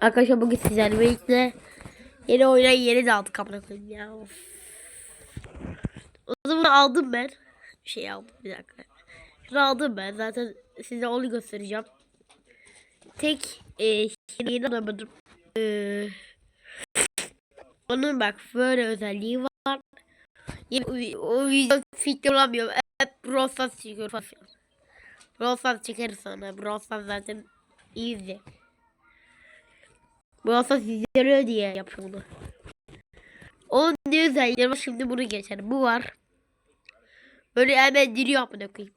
Arkadaşlar bugün sizlerle birlikte yeni oyuna yeni de aldık amına koyayım ya. Of. O zaman aldım ben. Şey aldım bir dakika. Şunu aldım ben. Zaten size onu göstereceğim. Tek e, yeni alamadım. E, onun bak böyle özelliği var. Yeni, o video fikir olamıyorum. Hep Brosas çıkıyor. Brosas çıkarız sonra. Brosas zaten easy. Bu aslında sizlere diye bunu. Onun ne özellikleri var şimdi bunu geçelim. Bu var. Böyle hemen diriyor amına koyayım.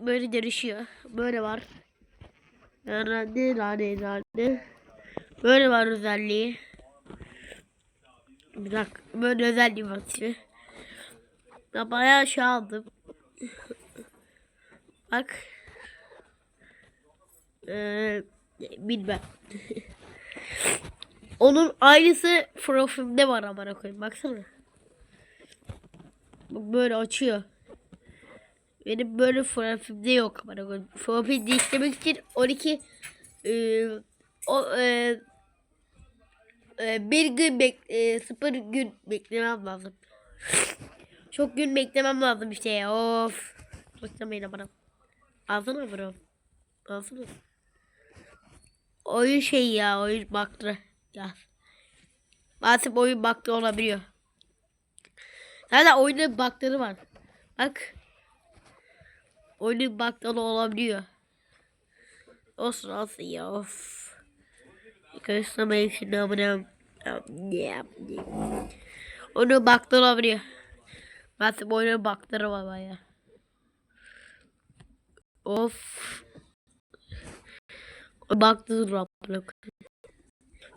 Böyle dönüşüyor. Böyle var. Rane rane rane. Böyle var özelliği. Bir dakika. Böyle özelliği var şimdi. Ben bayağı şey aldım. Bak. Ee, bilmem. Onun aynısı profilimde var amına koyayım. Baksana. Bak böyle açıyor. Benim böyle profilimde yok amına koyayım. Profil değiştirmek için 12 e, o e, e, bir gün bek e, sıfır gün beklemem lazım. Çok gün beklemem lazım işte. Of. Başlamayın bana. Alsana bro. Alsana. Oyun şey ya oyun baktı. Ya. Maalesef oyun baktı olabiliyor. Zaten oyunun bakları var. Bak. Oyunun bakları olabiliyor. Olsun olsun ya of. Göstermeyin şunu amına. Onun bakları olabiliyor. Maalesef oyunun bakları var baya. Of. Baktı raplık.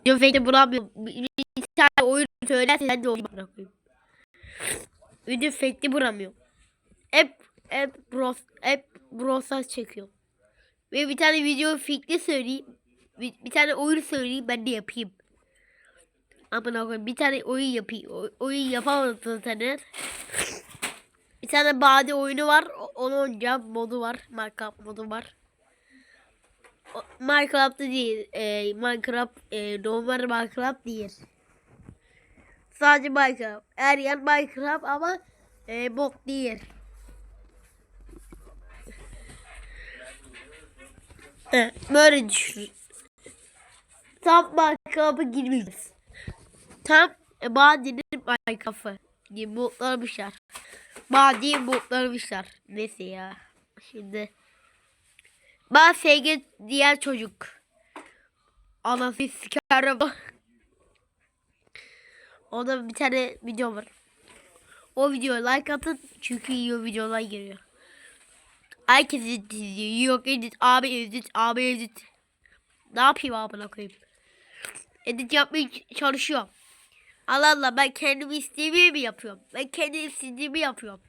Video fake'de bulamıyorum. Bir, bir tane oyun söylersen sen de onu bırakayım. Video fake'de bulamıyorum. Hep hep bros hep brosas çekiyorum. Ve bir tane video fikri söyleyeyim. Bir, bir tane oyun söyleyeyim ben de yapayım. Amına koyayım bir tane oyun yapayım. O, oyun yapamadım zaten. Bir tane bade oyunu var. Onu oynayacağım. Modu var. Minecraft modu var. Minecraft'ta değil. E, Minecraft e, normal Minecraft değil. Sadece Minecraft. Her yer Minecraft ama e, bot değil. Evet, böyle düşün. Tam Minecraft'a girmiyoruz. Tam e, Badi'nin Minecraft'ı gibi botlarmışlar. Badi botlarmışlar. Neyse ya. Şimdi ben sevgi diğer çocuk. Anası sikerim. Orada bir tane video var. O videoya like atın çünkü iyi videolar geliyor. Herkes izliyor. Yok edit abi edit abi edit. Ne yapayım abone koyayım. Edit yapmaya çalışıyorum. Allah Allah ben kendimi istediğimi mi yapıyorum? Ben kendi istediğimi yapıyorum.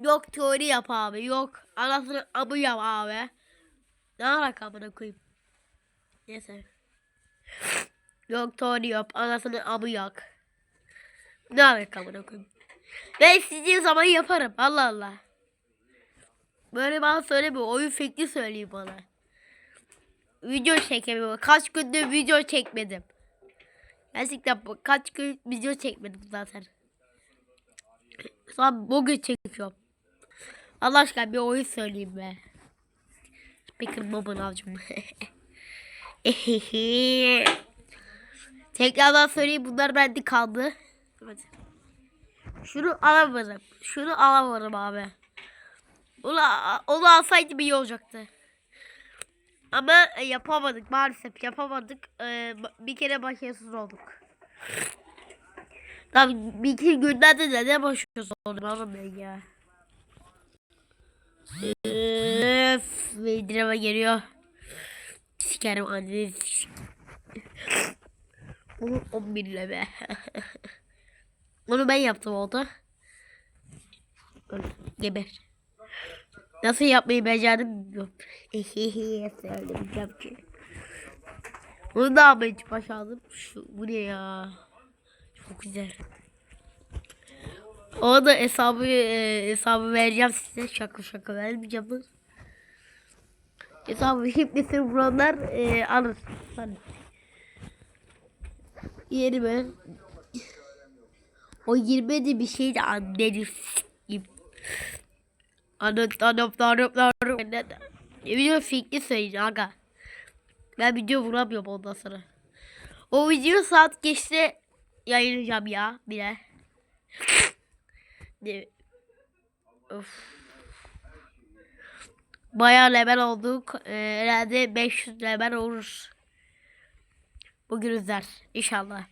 Yok teori yap abi. Yok anasını abı yap abi. Ne alaka amına koyayım. Neyse. Yok teori yap. Anasını abı yak. Ne alaka amına koyayım. Ben istediğim zaman yaparım. Allah Allah. Böyle bana söyleme. Oyun fikri söyleyeyim bana. Video çekemiyorum. Kaç gündür video çekmedim. Gerçekten kaç gün video çekmedim zaten. Sonra bugün çekiyorum. Allah aşkına bir oyun söyleyeyim be. Speaker Bob'un avcım. Tekrardan söyleyeyim bunlar bende kaldı. Evet. Şunu alamadım. Şunu alamadım abi. Onu, onu alsaydım iyi olacaktı. Ama e, yapamadık maalesef yapamadık. Ee, bir kere başarısız olduk. Tabii bir iki günlerde de ne başarısız oldum oğlum ben ya. Öf, bildirime geliyor. Sikerim anneni. Onu 11 ile be. Onu ben yaptım oldu. Geber. Nasıl yapmayı becerdim bilmiyorum. Söyleyeceğim ki. Bunu da yapmayı başardım. Şu, bu ne ya? Çok güzel. O da hesabı e, hesabı vereceğim size. Şaka şaka vermeyeceğim. Hesabı hepsini buranlar e, alır. Hadi. Yerime. O girmedi bir şey de anneni s**eyim. Anam anam anam anam. Video fikri söyleyeceğim aga. Ben video vuramıyorum ondan sonra. O video saat geçti yayınlayacağım ya bile. Ne- of. Bayağı level olduk. Ee, herhalde 500 level oluruz. Bugün üzer. İnşallah.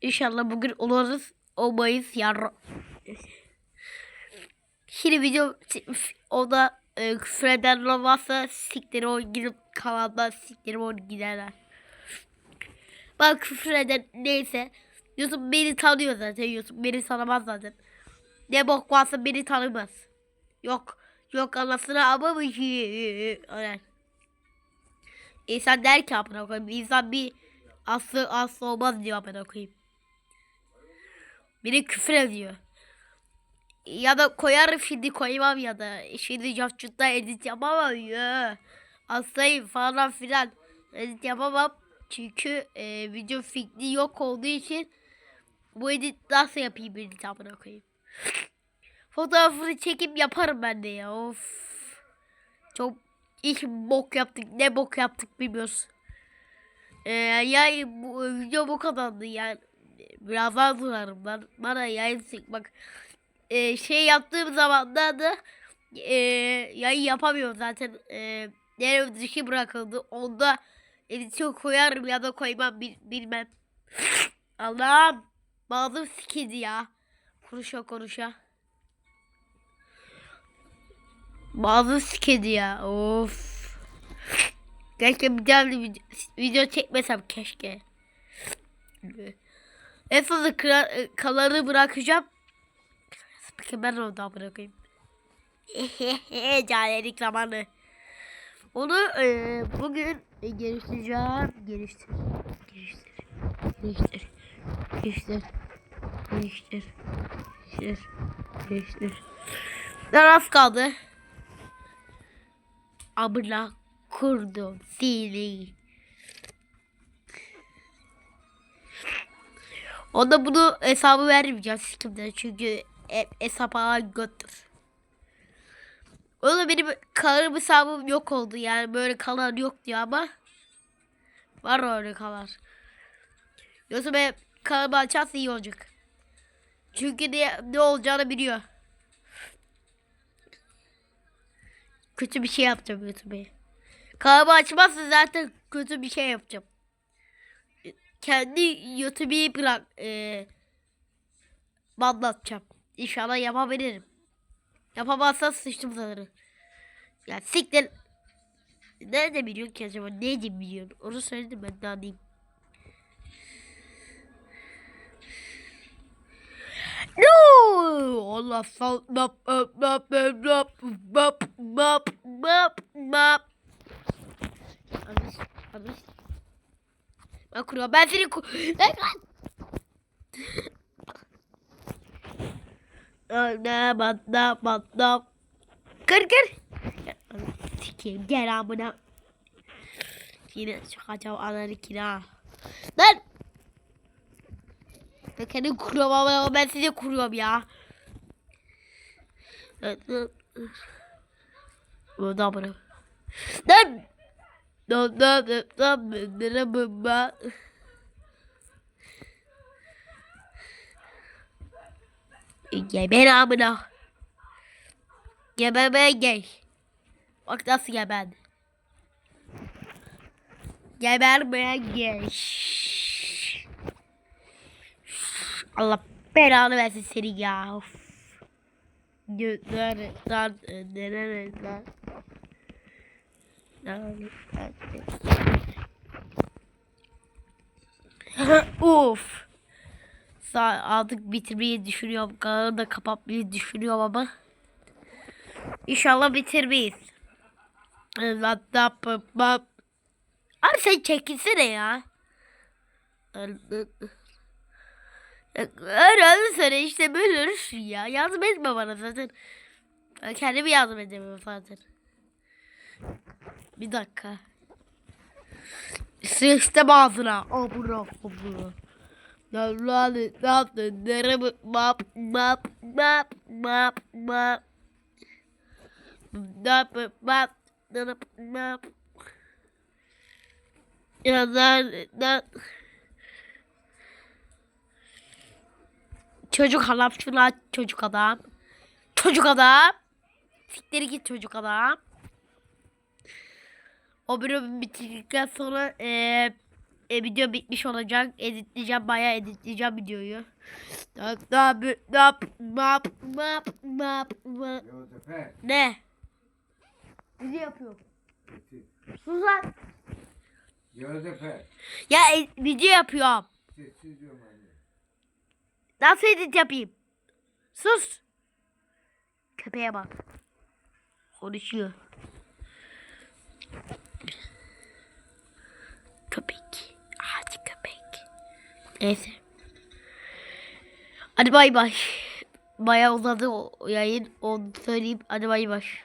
İnşallah bugün oluruz. Olmayız yar. Şimdi video o da e, küfür edenler varsa sikleri o gidip kanaldan sikleri o giderler. Bak küfür eden neyse. YouTube beni tanıyor zaten. YouTube beni tanımaz zaten. Ne bok varsa beni tanımaz. Yok. Yok anasını ama mı Öyle. İnsan der ki amına koyayım. İnsan bir aslı aslı olmaz diyor amına koyayım. Biri küfür ediyor. Ya da koyarım şimdi koymam ya da şimdi capcutta edit yapamam ya. Hastayım falan filan. Edit yapamam. Çünkü e, video fikri yok olduğu için bu edit nasıl yapayım edit amına koyayım. Fotoğrafını çekip yaparım ben de ya. Of. Çok ilk bok yaptık. Ne bok yaptık bilmiyoruz. Ee, yani bu video bu kadardı yani. Biraz daha durarım ben. Bana yayın bak. Ee, şey yaptığım zamanlarda da e, yayın yapamıyorum zaten. E, nereye dışı bırakıldı. Onda editör koyarım ya da koymam bil- bilmem. Allah'ım. Bazım sikidi ya. Konuşa konuşa. Bazı sikedi ya. Of. Keşke bir bir video, video çekmesem keşke. En fazla kra- kalanı bırakacağım. Peki ben orada bırakayım. Canilik zamanı. Onu e, bugün e, geliştireceğim. Geliştir. Geliştir. Geliştir. Geliştir. Geliştir. Geliştir. Geliştir. Taraf kaldı. Abla kurdum seni. Ona bunu hesabı vermeyeceğim sikimden çünkü hep hesap alan götür. Oğlum benim kalır hesabım yok oldu yani böyle kalan yok diyor ama var öyle kalan. Yoksa ben kanalımı açarsa iyi olacak. Çünkü ne, ne olacağını biliyor. Kötü bir şey yapacağım YouTube'a. Kanalımı açmazsa zaten kötü bir şey yapacağım. Kendi YouTube'u bırak. E, banlatacağım. İnşallah yapabilirim. Yapamazsan sıçtım sanırım. Ya siktir. Nerede biliyorsun ki acaba? Neydi biliyorsun? Onu söyledim ben daha diyeyim. Allah sal bap bap bap bap bap bap bap bap. Abiş, abiş. Kuruyorum. Ben seni kur... Ne batla batla. Kır kır. Sikeyim gel amına. Yine çıkacağım ananı kira. Lan. Ben kendim kuruyorum ama ben size kuruyorum ya. Bunu. Lan. Lan lan lan lan lan lan lan Geber amına. Gebermeye gel. Bak nasıl geberdi. Gebermeye gel. Allah belanı versin seni ya. Of. Götler lan nereye lan. Uf. Artık bitirmeyi düşünüyorum. Kanalı da kapatmayı düşünüyorum ama. İnşallah bitirmeyiz. Abi sen çekilsene ya. Herhalde sana işte böyle ölürsün ya. Yardım etme bana zaten. Ben kendimi yardım edemiyorum zaten. Bir dakika. Sıçtım ağzına. Abura abura. Nalani naptın neremi map map map map map. Map map map map. Ya lan lan. Çocuk adam şuna çocuk adam. Çocuk adam. Sikleri git çocuk adam. O bölüm bitirdikten sonra eee e, video bitmiş olacak. Editleyeceğim bayağı editleyeceğim videoyu. Ne? Video yapıyorum. Sus lan. Ya e, video yapıyorum. Sessiz diyorum Nasıl edit yapayım? Sus. Köpeğe bak. Konuşuyor. Köpek. Hadi köpek. Neyse. Hadi bay bay. Bayağı uzadı o yayın. Onu söyleyeyim. Hadi bay bay.